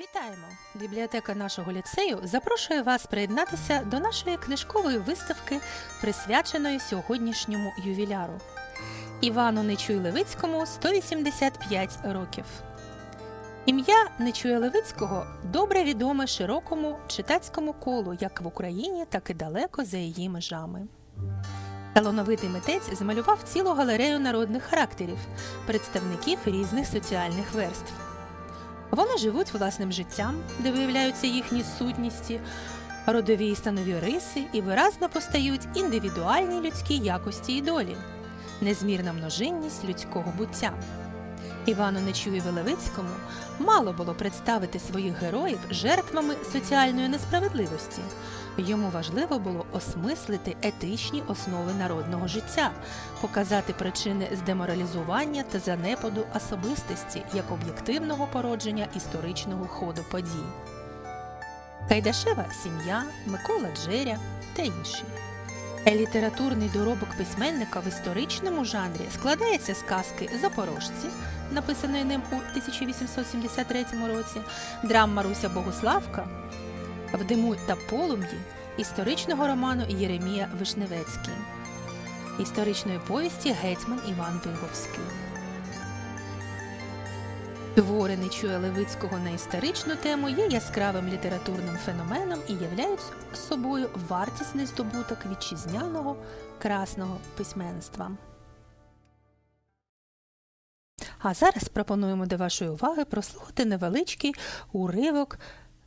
Вітаємо! Бібліотека нашого ліцею запрошує вас приєднатися до нашої книжкової виставки, присвяченої сьогоднішньому ювіляру. Івану Нечуй Левицькому 185 років. Ім'я Нечуя Левицького добре відоме широкому читацькому колу як в Україні, так і далеко за її межами. Талановитий митець змалював цілу галерею народних характерів, представників різних соціальних верств. Вони живуть власним життям, де виявляються їхні сутністі, родові і станові риси і виразно постають індивідуальні людські якості і долі, незмірна множинність людського буття. Івану Нечуєві Левицькому мало було представити своїх героїв жертвами соціальної несправедливості. Йому важливо було осмислити етичні основи народного життя, показати причини здеморалізування та занепаду особистості як об'єктивного породження історичного ходу подій. Кайдашева сім'я, Микола Джеря та інші. Літературний доробок письменника в історичному жанрі складається з казки Запорожці, написаної ним у 1873 році, драм Маруся Богуславка, в диму та полум'ї історичного роману Єремія Вишневецький, історичної повісті Гетьман Іван Виговський. Твори Нечуя Левицького на історичну тему є яскравим літературним феноменом і являють собою вартісний здобуток вітчизняного красного письменства. А зараз пропонуємо до вашої уваги прослухати невеличкий уривок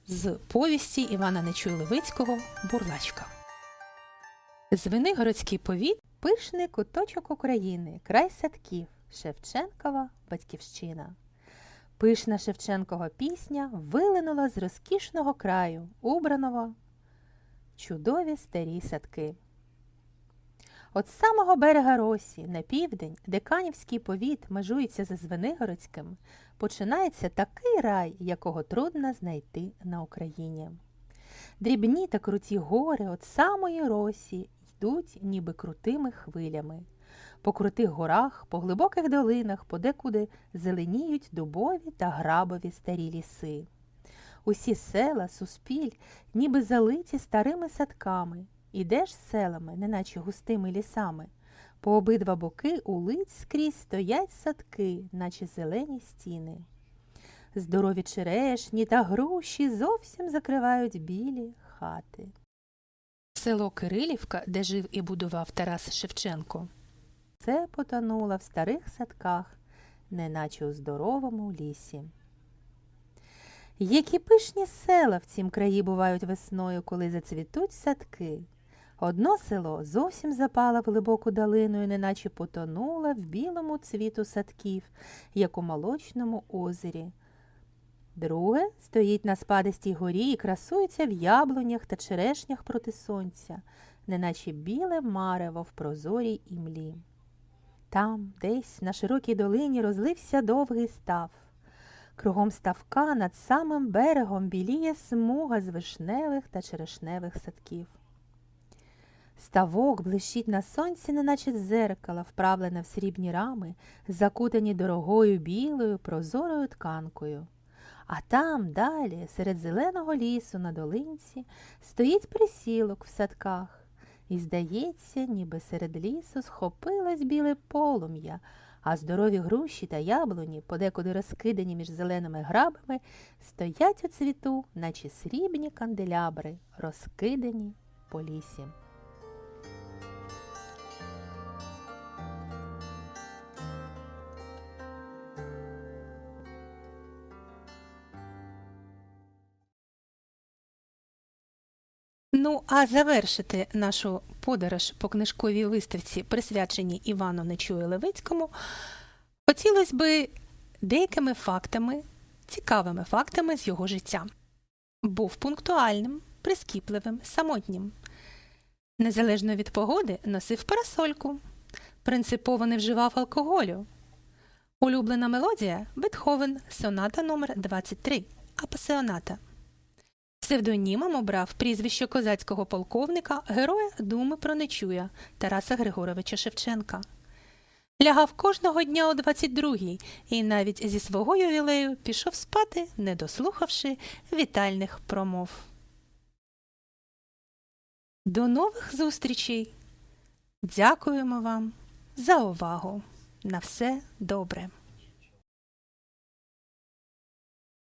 з повісті Івана Нечуя Левицького Бурлачка. Звенигородський повіт пишний куточок України, край садків, Шевченкова батьківщина. Пишна Шевченкова пісня вилинула з розкішного краю, убраного чудові старі садки. От самого берега Росі на південь, де Канівський повіт межується за Звенигородським, починається такий рай, якого трудно знайти на Україні. Дрібні та круті гори от самої Росі йдуть ніби крутими хвилями. По крутих горах, по глибоких долинах, подекуди зеленіють дубові та грабові старі ліси. Усі села, суспіль, ніби залиті старими садками. Ідеш селами, неначе густими лісами. По обидва боки улиць скрізь стоять садки, наче зелені стіни. Здорові черешні та груші зовсім закривають білі хати. Село Кирилівка, де жив і будував Тарас Шевченко, все потонуло в старих садках, неначе у здоровому лісі. Які пишні села в цім краї бувають весною, коли зацвітуть садки. Одно село зовсім запало в глибоку долину і неначе потонуло в білому цвіту садків, як у молочному озері. Друге стоїть на спадистій горі і красується в яблунях та черешнях проти сонця, неначе біле марево в прозорій імлі. Там, десь на широкій долині розлився довгий став. Кругом ставка над самим берегом біліє смуга з вишневих та черешневих садків. Ставок блищить на сонці, неначе дзеркало, вправлене в срібні рами, закутані дорогою білою прозорою тканкою. А там далі, серед зеленого лісу на долинці, стоїть присілок в садках, і, здається, ніби серед лісу схопилось біле полум'я, а здорові груші та яблуні, подекуди розкидані між зеленими грабами, стоять у цвіту, наче срібні канделябри, розкидані по лісі. Ну, а завершити нашу подорож по книжковій виставці, присвяченій Івану Нечую Левицькому, хотілося би деякими фактами, цікавими фактами з його життя. Був пунктуальним, прискіпливим, самотнім. Незалежно від погоди носив парасольку, принципово не вживав алкоголю. Улюблена мелодія Бетховен, соната номер 23 апасіоната. Псевдонімом обрав прізвище козацького полковника, героя Думи про Нечуя Тараса Григоровича Шевченка. Лягав кожного дня о 22-й і навіть зі свого ювілею пішов спати, не дослухавши вітальних промов. До нових зустрічей! Дякуємо вам за увагу! На все добре!